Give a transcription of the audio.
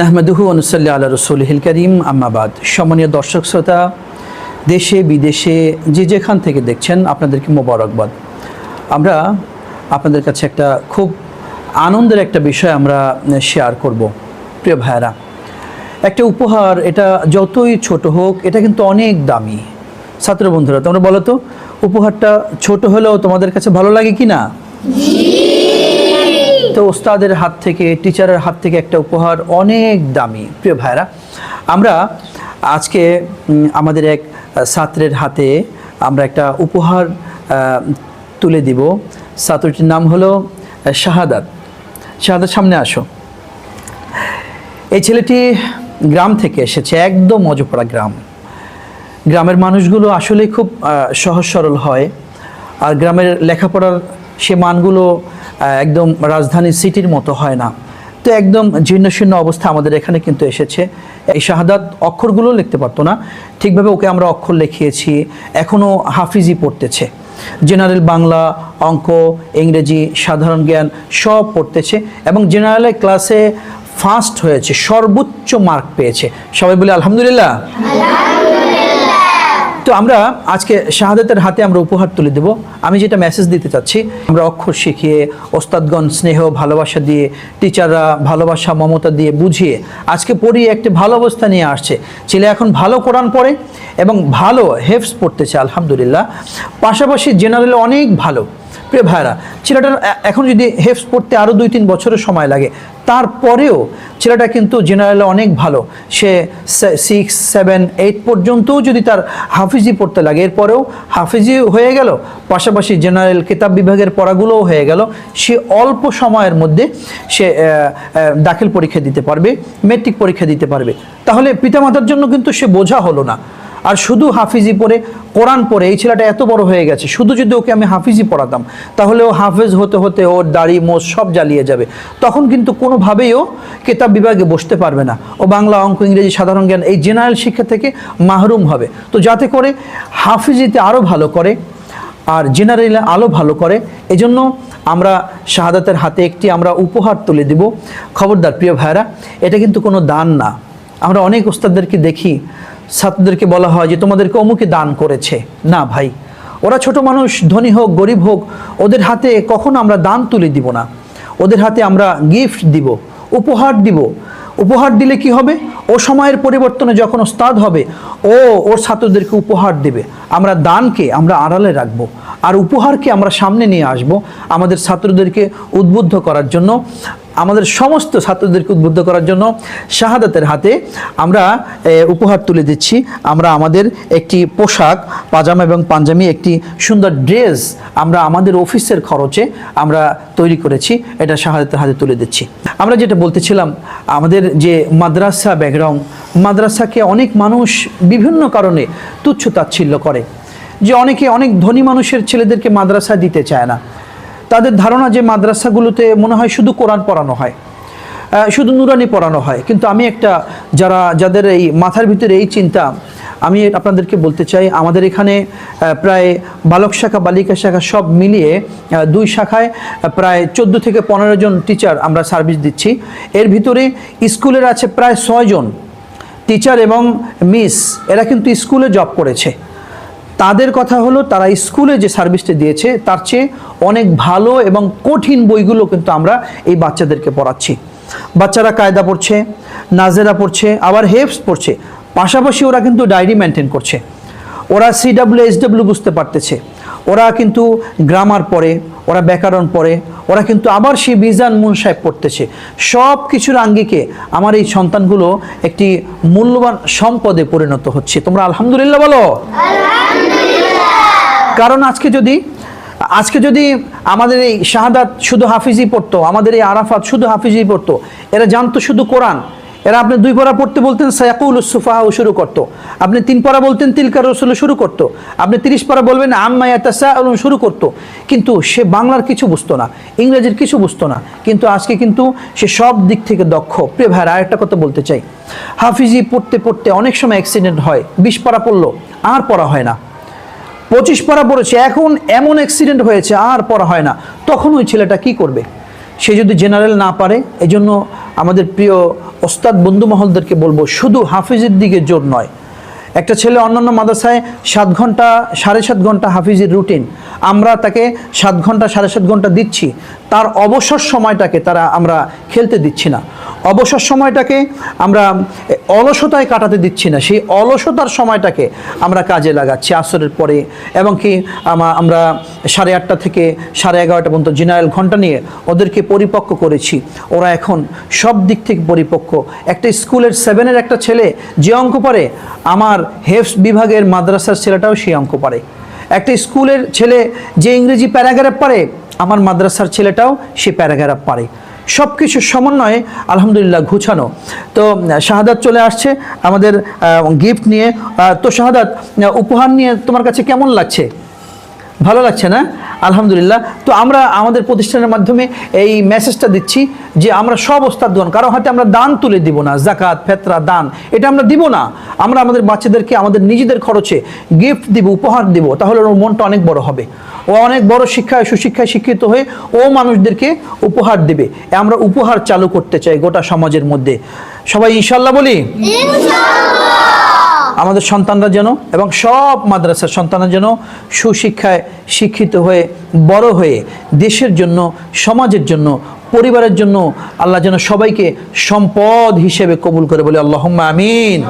নাহমাদুহু অনুসল্লা আল্লাহ রসুলহিল করিম আম্মাবাদ সম্মানীয় দর্শক শ্রোতা, দেশে, বিদেশে যে যেখান থেকে দেখছেন আপনাদেরকে মোবারকবাদ। আমরা আপনাদের কাছে একটা খুব আনন্দের একটা বিষয় আমরা শেয়ার করব, প্রিয় ভাইয়েরা। একটা উপহার, এটা যতই ছোট হোক, এটা কিন্তু অনেক দামি। ছাত্র বন্ধুরা, তোমরা বলো তো, উপহারটা ছোট হলেও তোমাদের কাছে ভালো লাগে কি না তো ওস্তাদের হাত থেকে টিচারের হাত থেকে একটা উপহার অনেক দামি। প্রিয় ভাইরা আমরা আজকে আমাদের এক ছাত্রের হাতে আমরা একটা উপহার তুলে দিব। ছাত্রটির নাম হলো শাহাদাত। শাহাদাত, সামনে আসো। এই ছেলেটি গ্রাম থেকে এসেছে, একদম অজপাড়া গ্রাম। গ্রামের মানুষগুলো আসলে খুব সহজ সরল হয়। আর গ্রামের লেখাপড়ার সে মানগুলো একদম রাজধানী সিটির মতো হয় না। তো একদম জীর্ণ শীর্ণ অবস্থা আমাদের এখানে কিন্তু এসেছে। এই শাহাদাত অক্ষরগুলো লিখতে পারতো না। ঠিকভাবে ওকে আমরা অক্ষর লিখিয়েছি এখনও হাফিজি পড়তেছে। জেনারেল বাংলা, অঙ্ক, ইংরেজি, সাধারণ জ্ঞান সব পড়তেছে এবং জেনারেল ক্লাসে ফার্স্ট হয়েছে, সর্বোচ্চ মার্ক পেয়েছে। সবাই বলে আলহামদুলিল্লাহ। তো আমরা আজকে শাহাদাতের হাতে আমরা উপহার তুলে দেব। আমি যেটা মেসেজ দিতে চাচ্ছি, আমরা অক্ষর শিখিয়ে, ওস্তাদগণ স্নেহ, ভালোবাসা দিয়ে টিচাররা ভালোবাসা, মমতা দিয়ে বুঝিয়ে আজকে পড়িয়ে একটি ভালো অবস্থা নিয়ে আসছে। ছেলে এখন ভালো কোরআন পড়ে এবং ভালো হেফস পড়তেছে, আলহামদুলিল্লাহ। পাশাপাশি জেনারেল অনেক ভালো। প্রিয় ভাইরা ছেলেটার এখন যদি হেফস পড়তে আরও দুই তিন বছরের সময় লাগে, তারপরেও ছেলেটা কিন্তু জেনারেলে অনেক ভালো। সে সিক্স সেভেন এইট পর্যন্তও যদি তার হাফিজি পড়তে লাগে, এরপরেও হাফিজি হয়ে গেল, পাশাপাশি জেনারেল কিতাব বিভাগের পড়াগুলোও হয়ে গেল, সে অল্প সময়ের মধ্যে সে দাখিল পরীক্ষা দিতে পারবে মেট্রিক পরীক্ষা দিতে পারবে। তাহলে পিতামাতার জন্য কিন্তু সে বোঝা হলো না। আর শুধু হাফিজি পড়ে, কোরআন পড়ে, এই ছেলেটা এত বড় হয়ে গেছে, শুধু যদি ওকে আমি হাফিজি পড়াতাম, তাহলে ও হাফেজ হতে হতে ওর দাড়ি মোজ সব জ্বালিয়ে যাবে। তখন কিন্তু কোনোভাবেই ও কেতাব বিভাগে বসতে পারবে না। ও বাংলা অঙ্ক, ইংরেজি, সাধারণ জ্ঞান, এই জেনারেল শিক্ষা থেকে মাহরুম হবে। তো যাতে করে হাফিজিতে আরও ভালো করে আর জেনারেলে আলো ভালো করে, এজন্য আমরা শাহাদাতের হাতে একটি আমরা উপহার তুলে দিব। খবরদার প্রিয় ভাইরা এটা কিন্তু কোনো দান না। আমরা অনেক ওস্তাদদেরকে দেখি ছাত্রদেরকে বলা হয় যে তোমাদেরকে অমুকে দান করেছে। না ভাই, ওরা ছোট মানুষ, ধনী হোক, গরিব হোক, ওদের হাতে কখনো আমরা দান তুলে দিব না। ওদের হাতে আমরা গিফট দিব, উপহার দিব। উপহার দিলে কি হবে? ও সময়ের পরিবর্তনে যখন ওস্তাদ হবে, ও ওর ছাত্রদেরকে উপহার দেবে। আমরা দানকে আমরা আড়ালে রাখব, আর উপহারকে আমরা সামনে নিয়ে আসব আমাদের ছাত্রদেরকে উদ্বুদ্ধ করার জন্য। আমাদের সমস্ত ছাত্রদেরকে উদ্বুদ্ধ করার জন্য শাহাদাতের হাতে আমরা উপহার তুলে দিচ্ছি। আমরা আমাদের একটি পোশাক, পাজামা এবং পাঞ্জামি একটি সুন্দর ড্রেস আমরা আমাদের অফিসের খরচে আমরা তৈরি করেছি। এটা শাহাদাতের হাতে তুলে দিচ্ছি। আমরা যেটা বলতেছিলাম, আমাদের যে মাদ্রাসা ব্যাকগ্রাউন্ড, মাদ্রাসাকে অনেক মানুষ বিভিন্ন কারণে তুচ্ছ তাচ্ছিল্য করে। যে অনেকে অনেক ধনী মানুষের ছেলেদেরকে মাদ্রাসা দিতে চায় না। তাদের ধারণা যে মাদ্রাসাগুলোতে মনে হয় শুধু কোরআন পড়ানো হয় শুধু নুরানি পড়ানো হয়। কিন্তু আমি একটা, যারা, যাদের এই মাথার ভিতরে এই চিন্তা, আমি আপনাদেরকে বলতে চাই, আমাদের এখানে প্রায় বালক শাখা, বালিকা শাখা সব মিলিয়ে দুই শাখায় প্রায় চোদ্দ থেকে পনেরো জন টিচার আমরা সার্ভিস দিচ্ছি। এর ভিতরে স্কুলের আছে প্রায় ছয়জন টিচার এবং মিস, এরা কিন্তু স্কুলে জব করেছে। তাদের কথা হলো, তারা স্কুলে যে সার্ভিসটা দিয়েছে, তার চেয়ে অনেক ভালো এবং কঠিন বইগুলো কিন্তু আমরা এই বাচ্চাদেরকে পড়াচ্ছি। বাচ্চারা কায়দা পড়ছে, নাজেরা পড়ছে, আবার হেফস পড়ছে। পাশাপাশি ওরা কিন্তু ডায়েরি মেনটেন করছে। ওরা সিডাব্লিউ এসডাব্লিউ বুঝতে পারতেছে। ওরা কিন্তু গ্রামার পড়ে, ওরা ব্যাকরণ পড়ে, ওরা কিন্তু আবার সেই বিজান মুন সাহেব পড়তেছে। সব কিছুর আঙ্গিকে আমার এই সন্তানগুলো একটি মূল্যবান সম্পদে পরিণত হচ্ছে। তোমরা আলহামদুলিল্লাহ বলো? কারণ আজকে যদি আজকে যদি আমাদের এই শাহাদাত শুধু হাফিজি পড়তো, আমাদের এই আরাফাত শুধু হাফিজি পড়তো, এরা জানতো শুধু কোরআন। এরা আপনি দুই পড়া পড়তে বলতেন, সায়াকুল সুফাহাও শুরু করতো। আপনি তিন পড়া বলতেন তিলকার রসুল শুরু করতো। আপনি তিরিশ পড়া বলবেন আম্মায়াতাসা শুরু করতো। কিন্তু সে বাংলার কিছু বুঝতো না, ইংরেজির কিছু বুঝতো না। কিন্তু আজকে কিন্তু সে সব দিক থেকে দক্ষ। প্রিয় ভাইরা, আরেকটা কথা বলতে চাই। হাফিজি পড়তে পড়তে অনেক সময় অ্যাক্সিডেন্ট হয়, বিশ পড়া পড়ল, আর পড়া হয় না। পঁচিশ পারা পড়েছে, এখন এমন অ্যাক্সিডেন্ট হয়েছে, আর পড়া হয় না। তখন ওই ছেলেটা কি করবে? সে যদি জেনারেল না পারে এই জন্য আমাদের প্রিয় ওস্তাদ বন্ধু মহলদেরকে বলব, শুধু হাফিজের দিকে জোর নয়। একটা ছেলে অন্যান্য মাদ্রাসায় সাত ঘণ্টা, সাড়ে সাত ঘণ্টা হাফিজের রুটিন আমরা তাকে সাত ঘণ্টা, সাড়ে সাত ঘণ্টা দিচ্ছি। তার অবসর সময়টাকে তারা আমরা খেলতে দিচ্ছি না। অবসর সময়টাকে আমরা অলসতায় কাটাতে দিচ্ছি না। সেই অলসতার সময়টাকে আমরা কাজে লাগাচ্ছি আসরের পরে এবং কি আমরা সাড়ে আটটা থেকে সাড়ে এগারোটা পর্যন্ত জেনারেল ঘণ্টা নিয়ে ওদেরকে পরিপক্ক করেছি। ওরা এখন সব দিক থেকে পরিপক্ক। একটা স্কুলের সেভেনের একটা ছেলে যে অঙ্ক পারে, আমার হেফস বিভাগের মাদ্রাসার ছেলেটাও সেই অঙ্ক পারে। একটা স্কুলের ছেলে যে ইংরেজি প্যারাগ্রাফ পারে, আমার মাদ্রাসার ছেলেটাও সে প্যারাগ্রাফ পারে। সব কিছুর সমন্বয়ে আলহামদুলিল্লাহ ঘুছানো তো শাহাদাত চলে আসছে, আমাদের গিফট নিয়ে। তো শাহাদাত উপহার নিয়ে তোমার কাছে কেমন লাগছে? ভালো লাগছে না? আলহামদুলিল্লাহ। তো আমরা আমাদের প্রতিষ্ঠানের মাধ্যমে এই মেসেজটা দিচ্ছি যে আমরা সব ওস্তাদগণ, কারও হাতে আমরা দান তুলে দিব না, জাকাত, ফেতরা, দান, এটা আমরা দিব না। আমরা আমাদের বাচ্চাদেরকে, আমাদের নিজেদের খরচে গিফট দিব, উপহার দিব, তাহলে ওর মনটা অনেক বড় হবে। ও অনেক বড় শিক্ষায়, সুশিক্ষায় শিক্ষিত হয়ে ও মানুষদেরকে উপহার দেবে। আমরা উপহার চালু করতে চাই গোটা সমাজের মধ্যে। সবাই ইনশাল্লাহ বলি? আমাদের সন্তানরা যেন এবং সব মাদ্রাসার সন্তানরা যেন সুশিক্ষায় শিক্ষিত হয়ে বড় হয়ে দেশের জন্য, সমাজের জন্য, পরিবারের জন্য আল্লাহ যেন সবাইকে সম্পদ হিসেবে কবুল করে বলে আল্লাহ আমিন।